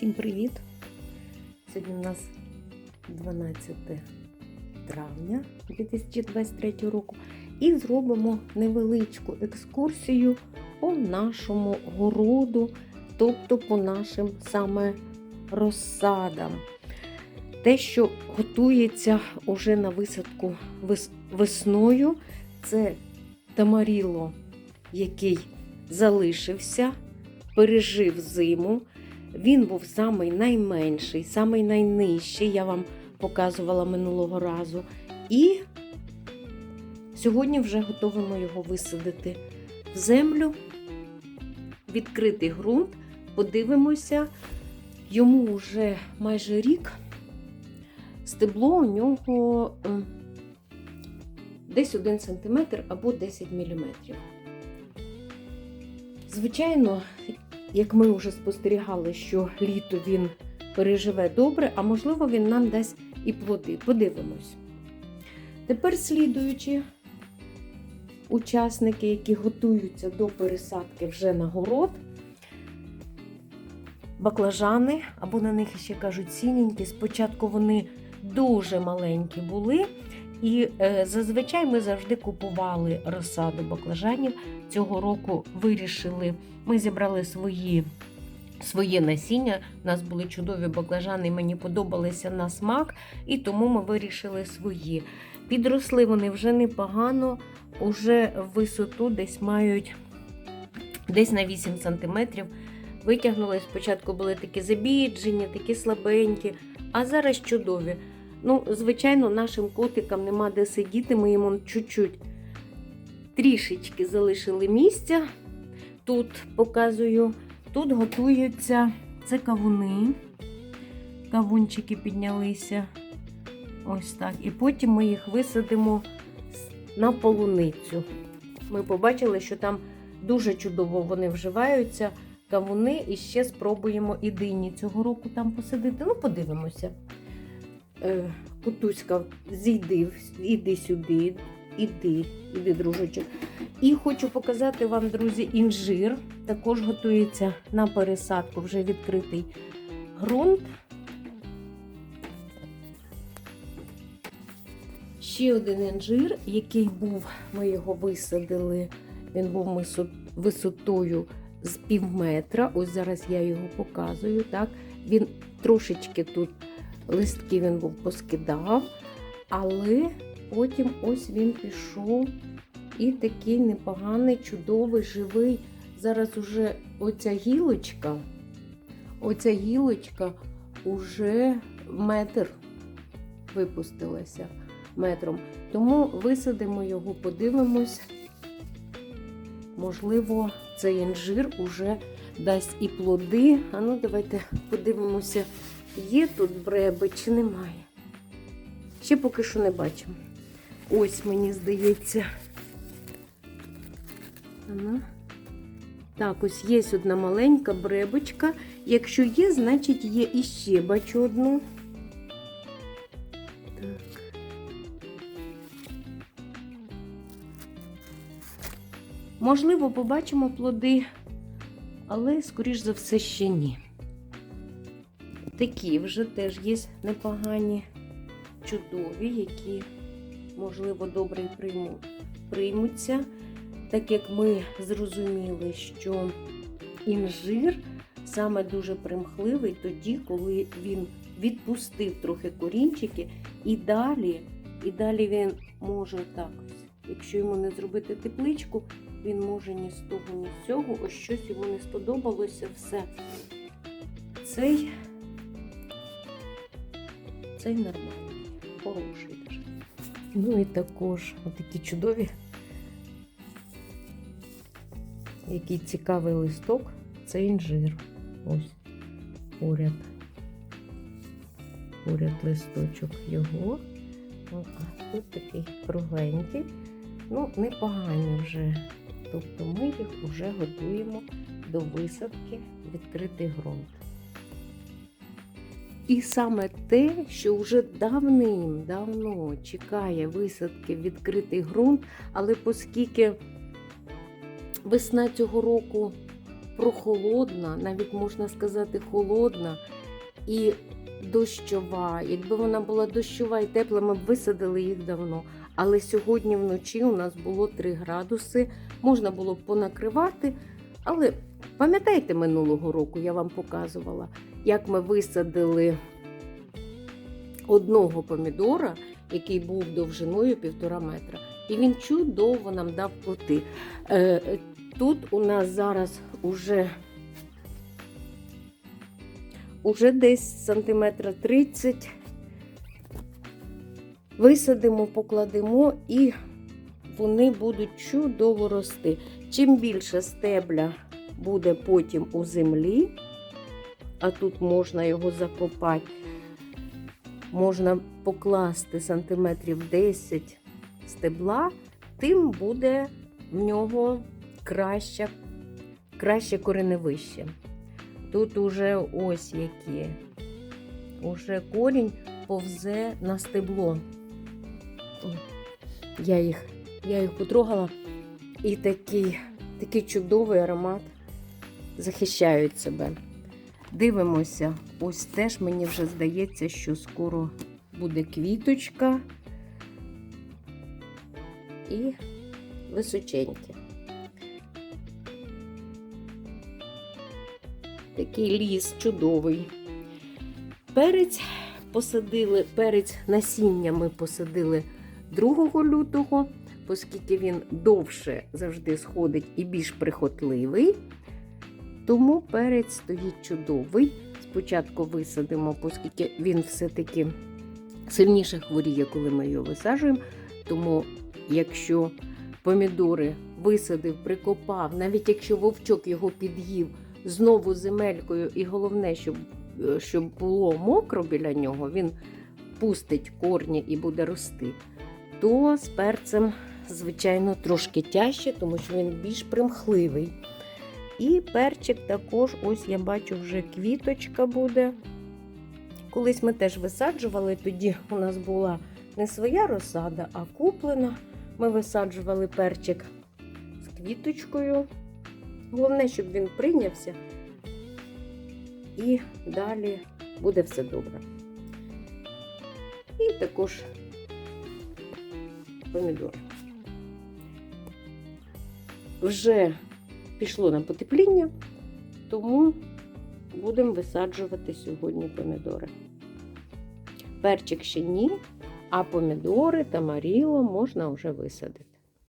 Всім привіт! Сьогодні у нас 12 травня 2023 року і зробимо невеличку екскурсію по нашому городу, тобто по нашим саме розсадам. Те, що готується уже на висадку весною, це тамаріло, який залишився, пережив зиму. Він був самий найменший, самий найнижчий, я вам показувала минулого разу. І сьогодні вже готовимо його висадити в землю, відкритий ґрунт. Подивимося, йому вже майже рік. Стебло у нього десь 1 см або 10 мм. Звичайно, як ми вже спостерігали, що літо він переживе добре, а можливо, він нам дасть і плоди. Подивимось. Тепер слідуючи учасники, які готуються до пересадки вже на город, баклажани, або на них ще кажуть сіненькі. Спочатку вони дуже маленькі були, і е, зазвичай ми завжди купували розсаду баклажанів. Цього року вирішили, ми зібрали свої. Своє насіння, у нас були чудові баклажани, мені подобалися на смак, і тому ми вирішили свої. Підросли вони вже непогано, уже висоту десь мають десь на 8 см. Витягнули спочатку були такі забіджені, такі слабенькі, а зараз чудові. Ну, звичайно, нашим котикам нема де сидіти, ми їм чуть-чуть трішечки залишили місця. Тут показую, тут готуються це кавуни. Кавунчики піднялися. Ось так. І потім ми їх висадимо на полуницю. Ми побачили, що там дуже чудово вони вживаються. Кавуни і ще спробуємо і дині цього року там посадити. Ну, подивимося. Е, Кутуська, зійди, іди сюди, іди, іди, дружочок. І хочу показати вам, друзі, інжир. Також готується на пересадку, вже відкритий ґрунт. Ще один інжир, який був, ми його висадили, він був висотою з пів метра. Ось зараз я його показую. Так? Він трошечки тут листки він був поскидав, але потім ось він пішов і такий непоганий, чудовий, живий. Зараз уже оця гілочка, оця гілочка уже метр випустилася метром. Тому висадимо його, подивимось. Можливо, цей інжир уже дасть і плоди. А ну, давайте подивимося, є тут бреби чи немає. Ще поки що не бачимо. Ось, мені здається. Ага. Так, ось є одна маленька бребочка. Якщо є, значить є іще. Бачу одну. Так. Можливо, побачимо плоди, але, скоріш за все, ще ні. Такі вже теж є непогані, чудові, які, можливо, добре прийму, приймуться. Так як ми зрозуміли, що інжир саме дуже примхливий тоді, коли він відпустив трохи корінчики, і далі, і далі він може так. Якщо йому не зробити тепличку, він може ні з того, ні з цього. Ось щось йому не сподобалося все. Цей, цей нормальний, хороший даже. Ну і також такі чудові. Який цікавий листок, це інжир. Ось поряд. Поряд листочок його. А тут такий кругленький. Ну, непогані вже. Тобто ми їх вже готуємо до висадки відкритий ґрунт. І саме те, що вже давним-давно чекає висадки в відкритий ґрунт, але оскільки весна цього року прохолодна, навіть можна сказати, холодна і дощова. Якби вона була дощова і тепла, ми б висадили їх давно. Але сьогодні вночі у нас було 3 градуси, можна було б понакривати. Але пам'ятаєте, минулого року я вам показувала, як ми висадили одного помідора, який був довжиною півтора метра. І він чудово нам дав плоти. Е, Тут у нас зараз уже, уже десь сантиметра 30. Висадимо, покладемо і вони будуть чудово рости. Чим більше стебля буде потім у землі, а тут можна його закопати, можна покласти сантиметрів 10 стебла, тим буде в нього краще, краще кореневище. Тут уже ось які. Уже корінь повзе на стебло. Я їх, я їх потрогала, і такий, такий чудовий аромат захищають себе. Дивимося, ось теж мені вже здається, що скоро буде квіточка і височенькі. Такий ліс чудовий. Перець посадили, перець насіння ми посадили 2 лютого, оскільки він довше завжди сходить і більш прихотливий. Тому перець стоїть чудовий. Спочатку висадимо, оскільки він все-таки сильніше хворіє, коли ми його висаджуємо. Тому, якщо помідори висадив, прикопав, навіть якщо вовчок його під'їв знову земелькою, і головне, щоб, е, щоб було мокро біля нього, він пустить корні і буде рости, то з перцем, звичайно, трошки тяжче, тому що він більш примхливий. І перчик також, ось я бачу, вже квіточка буде. Колись ми теж висаджували, тоді у нас була не своя розсада, а куплена. Ми висаджували перчик з квіточкою. Головне, щоб він прийнявся. І далі буде все добре. І також помідор. Вже пішло на потепління, тому будемо висаджувати сьогодні помідори. Перчик ще ні, а помідори та маріло можна вже висадити.